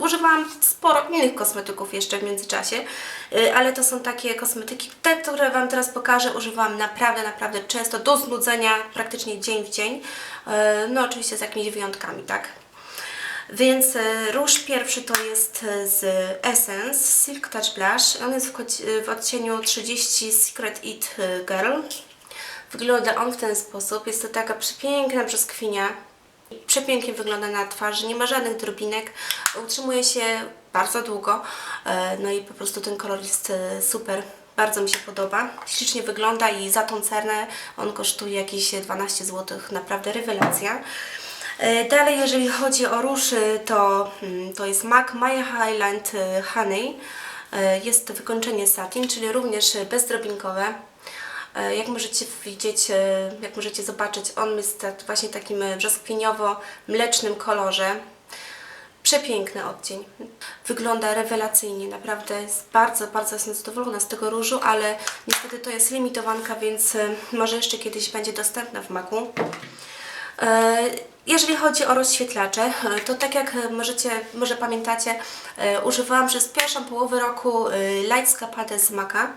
Używałam sporo innych kosmetyków jeszcze w międzyczasie, y, ale to są takie kosmetyki, te, które Wam teraz pokażę, używałam naprawdę, naprawdę często, do znudzenia, praktycznie dzień w dzień. Y, No oczywiście z jakimiś wyjątkami, tak? Więc e, róż pierwszy to jest z Essence Silk Touch Blush. On jest w, odcieniu 30 Secret It Girl. Wygląda on w ten sposób. Jest to taka przepiękna brzoskwinia. Przepięknie wygląda na twarzy, nie ma żadnych drobinek. Utrzymuje się bardzo długo. e, No i po prostu ten kolor jest e, super. Bardzo mi się podoba. Ślicznie wygląda i za tą cenę on kosztuje jakieś 12 zł. Naprawdę rewelacja. E, Dalej, jeżeli chodzi o e, to, mm, to jest MAC My Highland Honey. Jest to wykończenie satin, czyli również bezdrobinkowe. E, Jak możecie widzieć, e, jak możecie zobaczyć, on jest właśnie takim e, brzoskwiniowo-mlecznym kolorze. Przepiękny odcień. Wygląda rewelacyjnie, naprawdę jest bardzo, bardzo jestem zadowolona z tego różu, ale niestety to jest limitowanka, więc e, może jeszcze kiedyś będzie dostępna w maku. Jeżeli chodzi o rozświetlacze, e, to tak jak możecie, może pamiętacie, e, używałam przez pierwszą połowę roku e, Light Scapadę z Maca.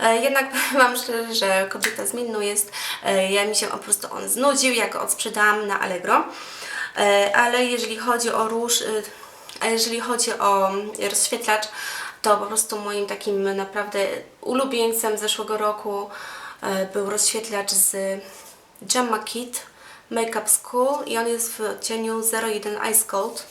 E, Jednak Wam szczerze, że kobieta zmienną jest. E, Ja mi się po prostu on znudził, jak go odsprzedałam na Allegro. Ale jeżeli chodzi o róż, jeżeli chodzi o mm, rozświetlacz, to po prostu moim takim naprawdę ulubieńcem zeszłego roku był rozświetlacz z Gemma Kit Makeup School i on jest w odcieniu 01 Ice Cold.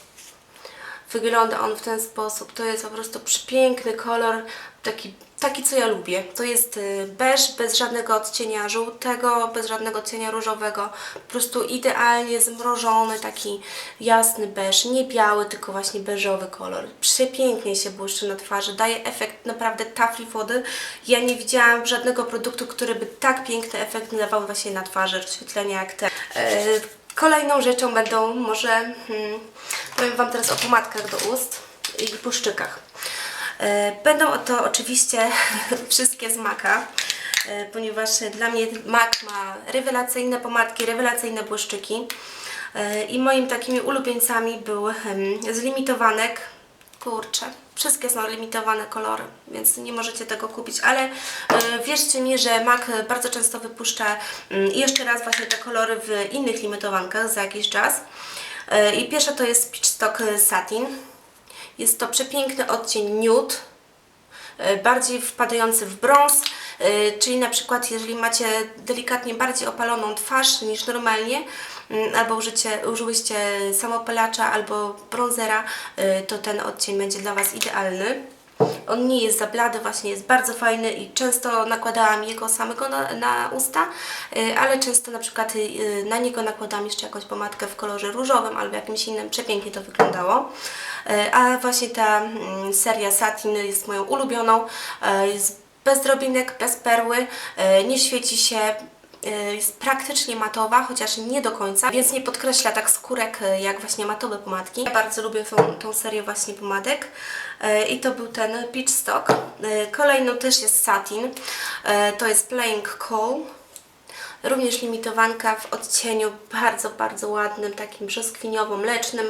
Wygląda on w ten sposób. To jest po prostu przepiękny kolor, taki, taki co ja lubię. To jest y, beż bez żadnego odcienia żółtego, bez żadnego odcienia różowego. Po prostu idealnie zmrożony, taki jasny beż, nie biały, tylko właśnie beżowy kolor. Przepięknie się błyszczy na twarzy, daje efekt naprawdę tafli wody. Ja nie widziałam żadnego produktu, który by tak piękny efekt dawał właśnie na twarzy, rozświetlenia jak te. E, Kolejną rzeczą będą może, hmm, powiem Wam teraz o pomadkach do ust i puszczykach. E, Będą to oczywiście wszystkie z Maka, e, ponieważ dla mnie Mak ma rewelacyjne pomadki, rewelacyjne błyszczyki. I moimi takimi ulubieńcami był em, z limitowanek. Kurczę, wszystkie są limitowane kolory, więc nie możecie tego kupić, ale e, wierzcie mi, że MAC bardzo często wypuszcza mm, jeszcze raz właśnie te kolory w innych limitowankach za jakiś czas. E, I pierwsze to jest Peach Stock Satin. Jest to przepiękny odcień nude, e, bardziej wpadający w brąz, czyli na przykład jeżeli macie delikatnie bardziej opaloną twarz niż normalnie, mm, albo użycie, użyłyście samopalacza albo bronzera, e, to ten odcień będzie dla Was idealny. On nie jest za blady, właśnie jest bardzo fajny i często nakładałam jego samego na, na usta, y, ale często na przykład y, na niego nakładałam jeszcze jakąś pomadkę w kolorze różowym albo jakimś innym, przepięknie to wyglądało. Y, A właśnie ta mm, seria Satin jest moją ulubioną, y, jest bez drobinek, bez perły, y, nie świeci się, y, jest praktycznie matowa, chociaż nie do końca, więc nie podkreśla tak skórek y, jak właśnie matowe pomadki. Ja bardzo lubię tą, tą serię właśnie pomadek i to był ten Peach Stock. Kolejną też jest Satin, to jest Playing Cool. Również limitowanka w odcieniu bardzo, bardzo ładnym, takim brzoskwiniowo-mlecznym.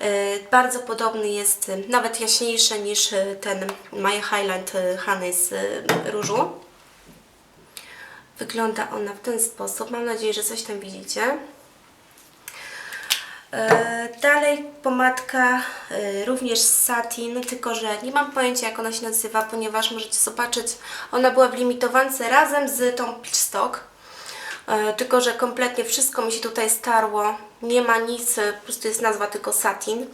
Y, Bardzo podobny jest, y, nawet jaśniejszy niż y, ten My Highland Honey z różu. Wygląda ona w ten sposób. Mam nadzieję, że coś tam widzicie. E, Dalej pomadka e, również z satin, tylko że nie mam pojęcia jak ona się nazywa, ponieważ możecie zobaczyć, ona była w limitowance razem z tą Peach Stock. E, Tylko, że kompletnie wszystko mi się tutaj starło, nie ma nic, e, po prostu jest nazwa tylko satin.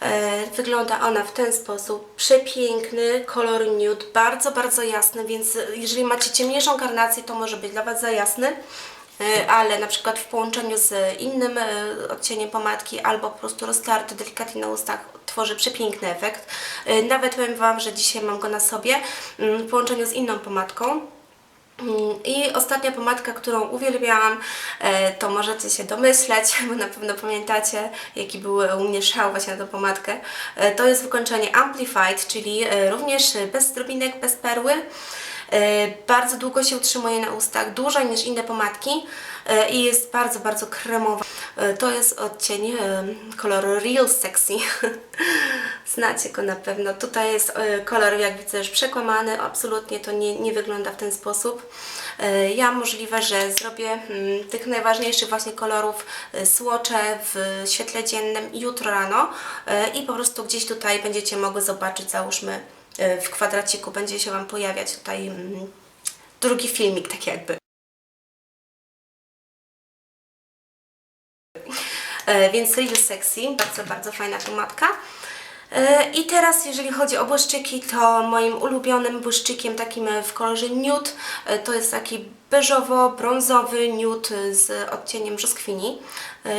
E, Wygląda ona w ten sposób. Przepiękny, kolor nude, bardzo, bardzo jasny, więc jeżeli macie ciemniejszą karnację, to może być dla Was za jasny. E, Ale na przykład w połączeniu z innym e, odcieniem pomadki albo po prostu roztarty delikatnie na ustach tworzy przepiękny efekt. E, Nawet powiem Wam, że dzisiaj mam go na sobie mm, w połączeniu z inną pomadką. Mm, I ostatnia pomadka, którą uwielbiałam, e, to możecie się domyśleć, bo na pewno pamiętacie, jaki był u mnie szał właśnie na tę pomadkę. E, To jest wykończenie Amplified, czyli e, również bez drobinek, bez perły. E, Bardzo długo się utrzymuje na ustach, dłużej niż inne pomadki e, i jest bardzo, bardzo kremowa. E, To jest odcień koloru Real Sexy. Znacie go na pewno. Tutaj jest kolor, jak widzę, już przekłamany. Absolutnie to nie, nie wygląda w ten sposób. Ja możliwe, że zrobię mm, tych najważniejszych właśnie kolorów słocze w świetle dziennym jutro rano i po prostu gdzieś tutaj będziecie mogły zobaczyć, załóżmy w kwadraciku będzie się Wam pojawiać tutaj mm, drugi filmik, tak jakby. E, więc Real Sexy, bardzo, bardzo fajna pomadka. E, I teraz jeżeli chodzi o błyszczyki, to moim ulubionym błyszczykiem takim w kolorze nude e, to jest taki beżowo-brązowy nude z odcieniem brzoskwini.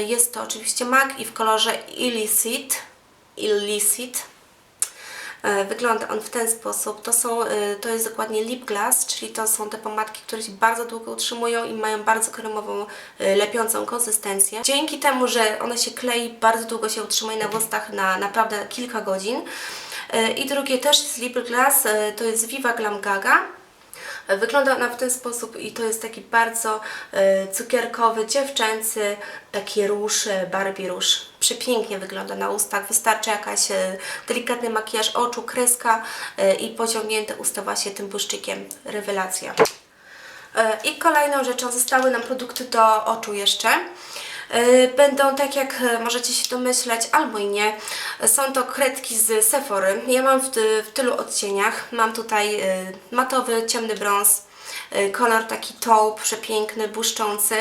Jest to oczywiście MAC i w kolorze Illicit. Illicit. E, Wygląda on w ten sposób. To, są, e, to jest dokładnie lip gloss, czyli to są te pomadki, które się bardzo długo utrzymują i mają bardzo kremową, e, lepiącą konsystencję. Dzięki temu, że one się klei, bardzo długo się utrzymuje na włosach na naprawdę kilka godzin. I drugie też jest lip gloss, e, to jest Viva Glam Gaga. Wygląda ona w ten sposób i to jest taki bardzo e, cukierkowy, dziewczęcy, taki róż, e, Barbie róż. Przepięknie wygląda na ustach. Wystarczy jakaś e, delikatny makijaż oczu, kreska i pociągnięte usta właśnie tym błyszczykiem. Rewelacja. I kolejną rzeczą zostały nam produkty do oczu jeszcze. E, Będą, tak jak e, możecie się domyśleć, albo i nie, są to kredki z Sephory. Ja mam w, w tylu odcieniach. Mam tutaj e, matowy, ciemny brąz, kolor taki taupe, przepiękny, błyszczący,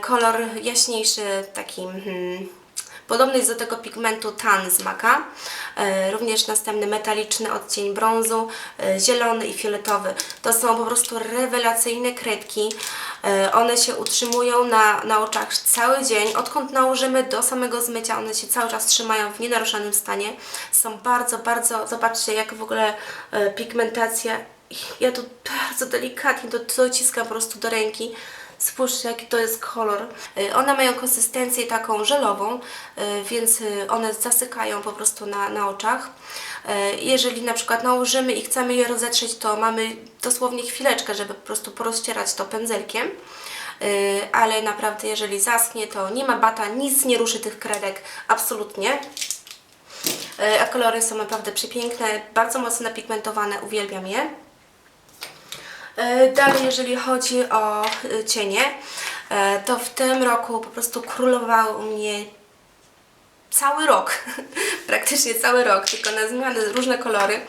kolor jaśniejszy, taki... Hmm, Podobny jest do tego pigmentu tan z maka. Również następny metaliczny odcień brązu, zielony i fioletowy. To są po prostu rewelacyjne kredki. E, one się utrzymują na, na oczach cały dzień. Odkąd nałożymy do samego zmycia, one się cały czas trzymają w nienaruszonym stanie. Są bardzo, bardzo, zobaczcie jak w ogóle e, pigmentacja. Ja tu bardzo delikatnie to dociskam po prostu do ręki. Spójrzcie, jaki to jest kolor. Y, One mają konsystencję taką żelową, y, więc y, one zasykają po prostu na, na oczach. Jeżeli na przykład nałożymy i chcemy je rozetrzeć, to mamy dosłownie chwileczkę, żeby po prostu porozcierać to pędzelkiem. Ale naprawdę, jeżeli zaschnie, to nie ma bata, nic nie ruszy tych kredek, absolutnie. A kolory są naprawdę przepiękne, bardzo mocno napigmentowane, uwielbiam je. E, Dalej, jeżeli chodzi o e, cienie, e, to w tym roku po prostu królowały u mnie cały rok, praktycznie cały rok, tylko na zmiany różne kolory,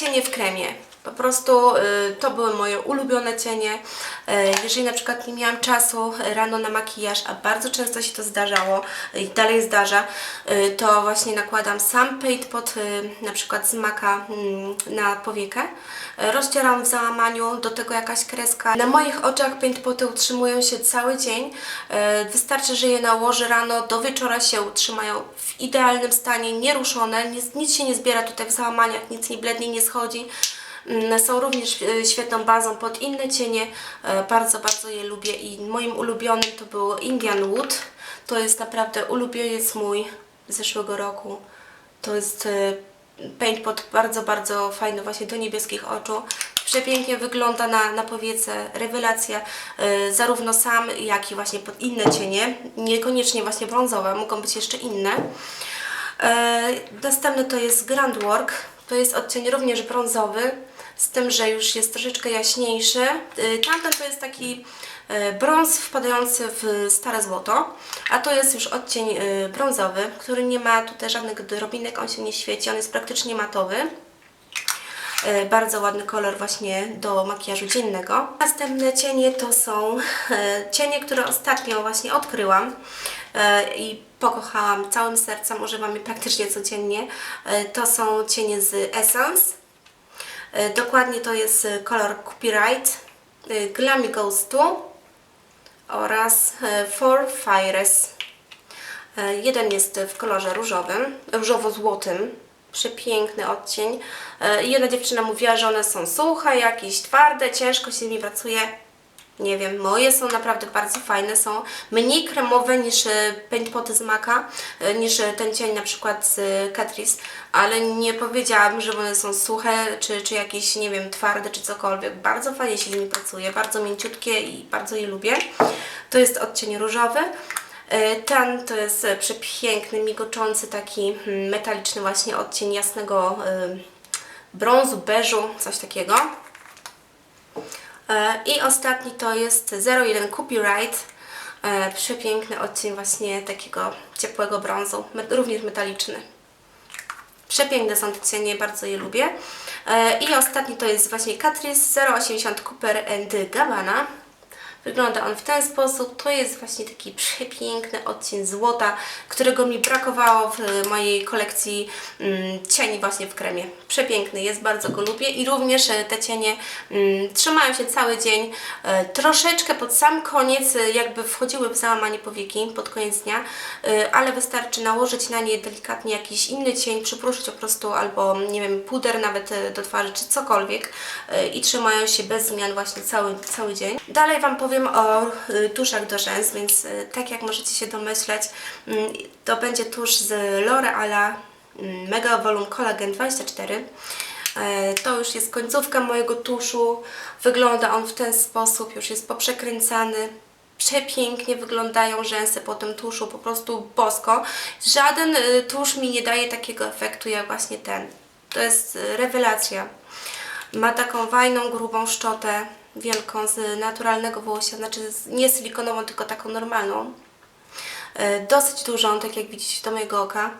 cienie w kremie. Po prostu e, to były moje ulubione cienie. E, Jeżeli na przykład nie miałam czasu rano na makijaż, a bardzo często się to zdarzało i dalej zdarza, to właśnie nakładam sam paint pod na przykład z maka mm, na powiekę. Rozcieram w załamaniu, do tego jakaś kreska. Na moich oczach paint poty utrzymują się cały dzień. Wystarczy, że je nałożę rano, do wieczora się utrzymają w idealnym stanie, nieruszone, nic, nic się nie zbiera tutaj w załamaniach, nic nie blednie, nie schodzi. Mm, Są również e, świetną bazą pod inne cienie. E, Bardzo, bardzo je lubię i moim ulubionym to był Indian Wood. To jest naprawdę ulubieniec mój z zeszłego roku. To jest e, paint pod bardzo, bardzo fajny właśnie do niebieskich oczu. Przepięknie wygląda na, na powiece, rewelacja, zarówno sam, jak i właśnie pod inne cienie. Niekoniecznie właśnie brązowe, mogą być jeszcze inne. Następny to jest Grand Work. To jest odcień również brązowy, z tym, że już jest troszeczkę jaśniejszy. E, tamten to jest taki e, brąz wpadający w stare złoto, a to jest już odcień e, brązowy, który nie ma tutaj żadnych drobinek, on się nie świeci, on jest praktycznie matowy. Bardzo ładny kolor właśnie do makijażu dziennego. Następne cienie to są cienie, które ostatnio właśnie odkryłam i pokochałam całym sercem, używam je praktycznie codziennie. To są cienie z Essence. E, Dokładnie to jest e, kolor Copyright, e, Glammy Ghost 2 oraz For Fires. Jeden jest w kolorze różowym, różowo-złotym, przepiękny odcień. Jedna dziewczyna mówiła, że one są suche, jakieś twarde, ciężko się z nimi pracuje. Nie wiem, moje są naprawdę bardzo fajne, są mniej kremowe niż e, paint poty z Maka, e, niż ten cień na przykład z e, Catrice, ale nie powiedziałabym, że one są suche, czy, czy jakieś, nie wiem, twarde, czy cokolwiek. Bardzo fajnie się z nimi pracuje, bardzo mięciutkie i bardzo je lubię. To jest odcień różowy. Ten to jest przepiękny, migoczący, taki mm, metaliczny właśnie odcień jasnego brązu, beżu, coś takiego. E, I ostatni to jest 01 Copyright. E, Przepiękny odcień właśnie takiego ciepłego brązu, również metaliczny. Przepiękne są te cienie, bardzo je lubię. E, I ostatni to jest właśnie Catrice 080 Cooper and Gabbana. Wygląda on w ten sposób. To jest właśnie taki przepiękny odcień złota, którego mi brakowało w mojej kolekcji mm, cieni właśnie w kremie. Przepiękny jest, bardzo go lubię i również e, te cienie mm, trzymają się cały dzień. E, troszeczkę pod sam koniec e, jakby wchodziły w załamanie powieki pod koniec dnia, ale wystarczy nałożyć na nie delikatnie jakiś inny cień, przypruszyć po prostu albo nie wiem, puder nawet do twarzy czy cokolwiek i trzymają się bez zmian właśnie cały, cały dzień. Dalej Wam powiem o y, tuszach do rzęs, więc y, tak jak możecie się domyśleć, mm, to będzie tusz z L'Oreala mm, Mega Volume Collagen 24. E, To już jest końcówka mojego tuszu. Wygląda on w ten sposób, już jest poprzekręcany. Przepięknie wyglądają rzęsy po tym tuszu, po prostu bosko. Żaden y, tusz mi nie daje takiego efektu jak właśnie ten. To jest rewelacja. Ma taką fajną, grubą szczotę, wielką, z naturalnego włosia, znaczy nie silikonową, tylko taką normalną. E, Dosyć dużą, tak jak widzicie do mojego oka.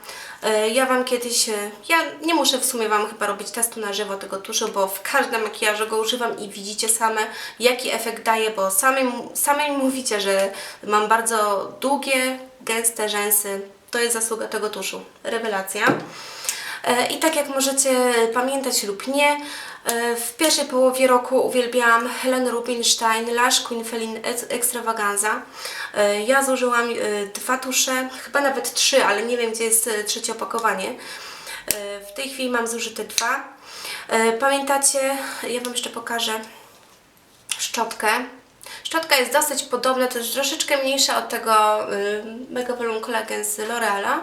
E, Ja Wam kiedyś, e, ja nie muszę w sumie Wam chyba robić testu na żywo tego tuszu, bo w każdym makijażu go używam i widzicie same, jaki efekt daje, bo sami, sami mówicie, że mam bardzo długie, gęste rzęsy. To jest zasługa tego tuszu. Rewelacja. I tak jak możecie pamiętać lub nie, w pierwszej połowie roku uwielbiałam Helen Rubinstein Lash Queen Feline Ex- Extravaganza. E, Ja zużyłam e, dwa tusze, chyba nawet trzy, ale nie wiem gdzie jest e, trzecie opakowanie. E, W tej chwili mam zużyte dwa. E, Pamiętacie, ja Wam jeszcze pokażę szczotkę. Szczotka jest dosyć podobna, to jest troszeczkę mniejsza od tego Mega Volume Collagen z L'Oreala,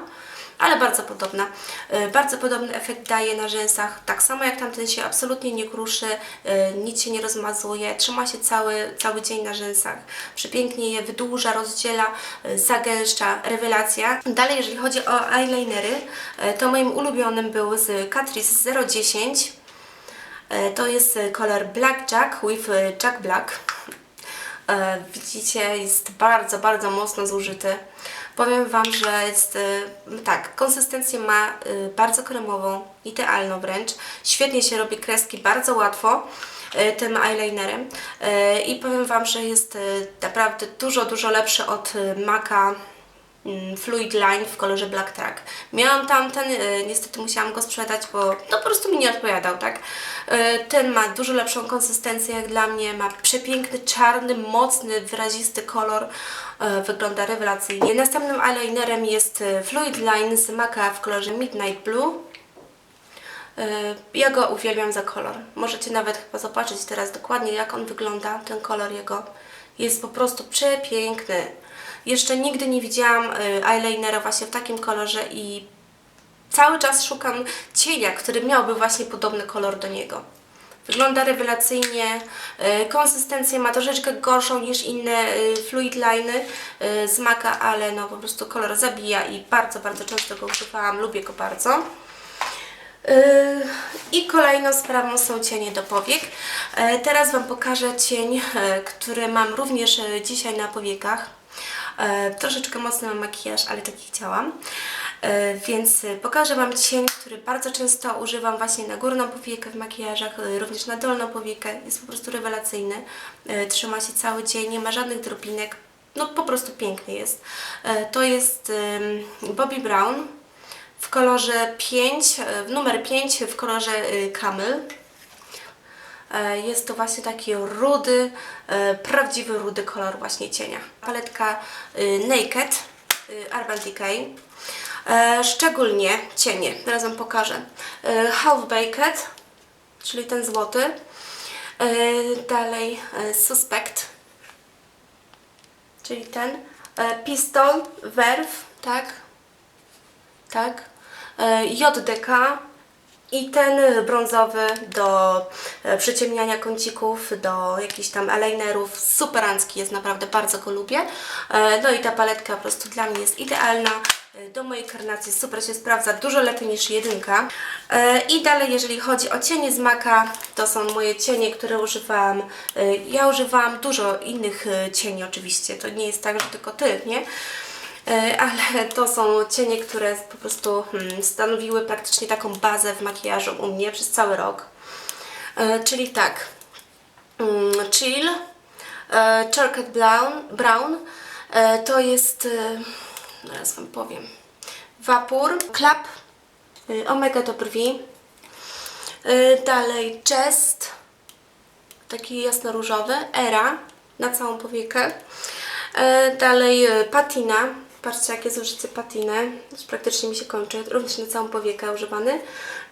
ale bardzo podobna. Y, bardzo podobny efekt daje na rzęsach, tak samo jak tamten się absolutnie nie kruszy, y, nic się nie rozmazuje, trzyma się cały, cały dzień na rzęsach. Przepięknie je wydłuża, rozdziela, y, zagęszcza, rewelacja. Dalej, jeżeli chodzi o eyelinery, to moim ulubionym był z Catrice 010. E, To jest e, kolor Black Jack with e, Jack Black. E, Widzicie, jest bardzo, bardzo mocno zużyty. Powiem Wam, że jest e, tak, konsystencję ma e, bardzo kremową, idealną wręcz. Świetnie się robi kreski, bardzo łatwo tym eyelinerem. I powiem Wam, że jest naprawdę dużo, dużo lepszy od mm, Fluid Line w kolorze Black Track. Miałam tamten, y, niestety musiałam go sprzedać, bo no, po prostu mi nie odpowiadał, tak? Y, Ten ma dużo lepszą konsystencję jak dla mnie, ma przepiękny, czarny, mocny, wyrazisty kolor, y, wygląda rewelacyjnie. Następnym eyelinerem jest Fluid Line z Maca w kolorze Midnight Blue. Ja go uwielbiam za kolor. Możecie nawet chyba zobaczyć teraz dokładnie jak on wygląda, ten kolor jego. Jest po prostu przepiękny. Jeszcze nigdy nie widziałam y, eyelinera właśnie w takim kolorze i cały czas szukam cienia, który miałby właśnie podobny kolor do niego. Wygląda rewelacyjnie, y, konsystencję ma troszeczkę gorszą niż inne y, fluid liny z ale no po prostu kolor zabija i bardzo, bardzo często go używałam, lubię go bardzo. I kolejną sprawą są cienie do powiek. Teraz Wam pokażę cień, który mam również dzisiaj na powiekach. E, Troszeczkę mocny mam makijaż, ale taki chciałam. E, Więc e, pokażę Wam cień, który bardzo często używam właśnie na górną powiekę w makijażach, również na dolną powiekę. Jest po prostu rewelacyjny. Trzyma się cały dzień, nie ma żadnych drobinek. No po prostu piękny jest. To jest em, Bobbi Brown w kolorze 5, e, numer 5 w kolorze Camel. E, Jest to właśnie taki rudy, e, prawdziwy rudy kolor właśnie cienia. Paletka y, Naked Urban Decay. E, Szczególnie cienie, teraz Wam pokażę. E, Half Baked, czyli ten złoty. E, Dalej e, Suspect, czyli ten. E, Pistol, Verve, tak? tak? E, JDK, I ten brązowy do e, przyciemniania kącików, do jakichś tam eyelinerów, superancki jest, naprawdę bardzo go lubię. E, No i ta paletka po prostu dla mnie jest idealna. E, Do mojej karnacji super się sprawdza, dużo lepiej niż jedynka. I dalej, jeżeli chodzi o cienie z Maka, to są moje cienie, które używałam. E, Ja używałam dużo innych cieni oczywiście, to nie jest tak, że tylko ty, nie? E, ale to są cienie, które po prostu hmm, stanowiły praktycznie taką bazę w makijażu u mnie przez cały rok. E, czyli tak, mm, Chill, e, Chocolate Brown, brown. To jest, zaraz Wam powiem, Wapór, Klap, e, Omega do brwi, dalej Jest, taki jasno-różowy, Era na całą powiekę, dalej Patina, patrzcie jakie zużycie patiny, już praktycznie mi się kończy, również na całą powiekę używany,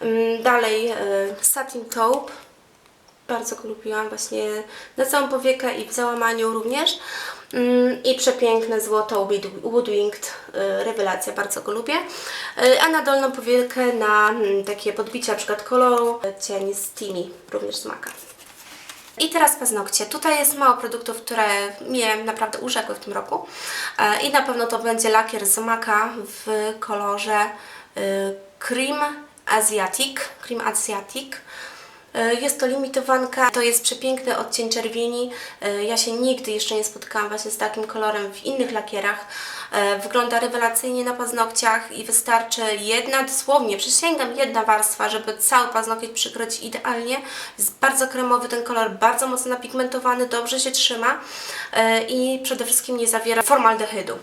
Mm, dalej e, Satin Taupe, bardzo go lubiłam właśnie na całą powiekę i w załamaniu również. Mm, I przepiękne złoto Wood- Woodwinged, y, rewelacja, bardzo go lubię. Y, A na dolną powiekę na mm, takie podbicie na przykład koloru cień Steamy, również z Maka. I teraz paznokcie. Tutaj jest mało produktów, które mnie naprawdę urzekły w tym roku. E, I na pewno to będzie lakier z Maka w kolorze y, Cream Asiatic. Cream Asiatic. E, Jest to limitowanka, to jest przepiękny odcień czerwieni. E, Ja się nigdy jeszcze nie spotkałam właśnie z takim kolorem w innych lakierach. E, Wygląda rewelacyjnie na paznokciach i wystarczy jedna, dosłownie, przysięgam, jedna warstwa, żeby cały paznokieć przykryć idealnie. Jest bardzo kremowy ten kolor, bardzo mocno napigmentowany, dobrze się trzyma i przede wszystkim nie zawiera formaldehydu.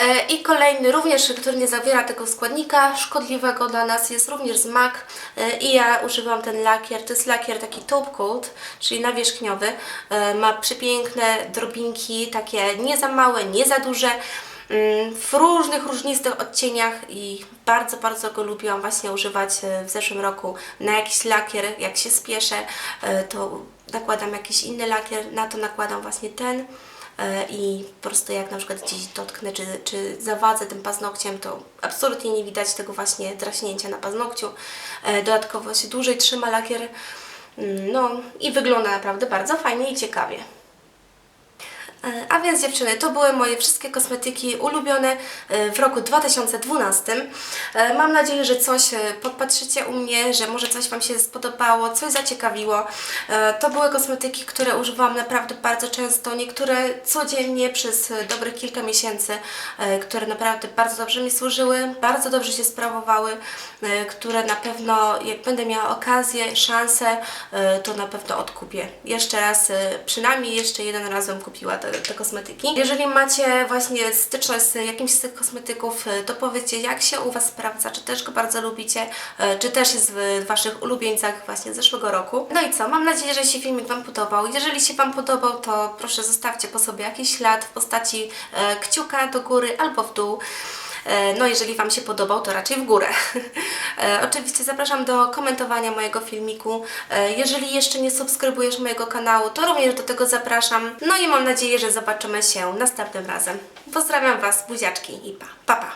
E, I kolejny również, który nie zawiera tego składnika szkodliwego dla nas jest również z MAC E, i ja używam ten lakier, to jest lakier taki top coat, czyli nawierzchniowy, E, ma przepiękne drobinki, takie nie za małe, nie za duże, mm, w różnych, różnistych odcieniach i bardzo, bardzo go lubiłam właśnie używać w zeszłym roku na jakiś lakier, jak się spieszę, to nakładam jakiś inny lakier, na to nakładam właśnie ten i po prostu jak na przykład gdzieś dotknę czy, czy zawadzę tym paznokciem, to absolutnie nie widać tego właśnie draśnięcia na paznokciu. E, Dodatkowo się dłużej trzyma lakier, mm, no i wygląda naprawdę bardzo fajnie i ciekawie. E, A więc dziewczyny, to były moje wszystkie kosmetyki ulubione e, w roku 2012. E, Mam nadzieję, że coś podpatrzycie u mnie, że może coś Wam się spodobało, coś zaciekawiło. To były kosmetyki, które używałam naprawdę bardzo często, niektóre codziennie przez dobrych kilka miesięcy, które naprawdę bardzo dobrze mi służyły, bardzo dobrze się sprawowały, które na pewno jak będę miała okazję, szansę, to na pewno odkupię. Jeszcze raz, przynajmniej jeszcze jeden raz kupiła te, te kosmetyki. Jeżeli macie właśnie styczność z jakimś z tych kosmetyków, e, to powiedzcie jak się u Was sprawdza, czy też go bardzo lubicie, e, czy też jest w Waszych ulubieńcach właśnie zeszłego roku. No i co, mam nadzieję, że się filmik Wam podobał. Jeżeli się Wam podobał, to proszę zostawcie po sobie jakiś ślad w postaci e, kciuka do góry albo w dół. E, No, jeżeli Wam się podobał, to raczej w górę. E, Oczywiście zapraszam do komentowania mojego filmiku. E, Jeżeli jeszcze nie subskrybujesz mojego kanału, to również do tego zapraszam. No i mam nadzieję, że zobaczymy się następnym razem. Pozdrawiam Was, buziaczki i pa, pa, pa.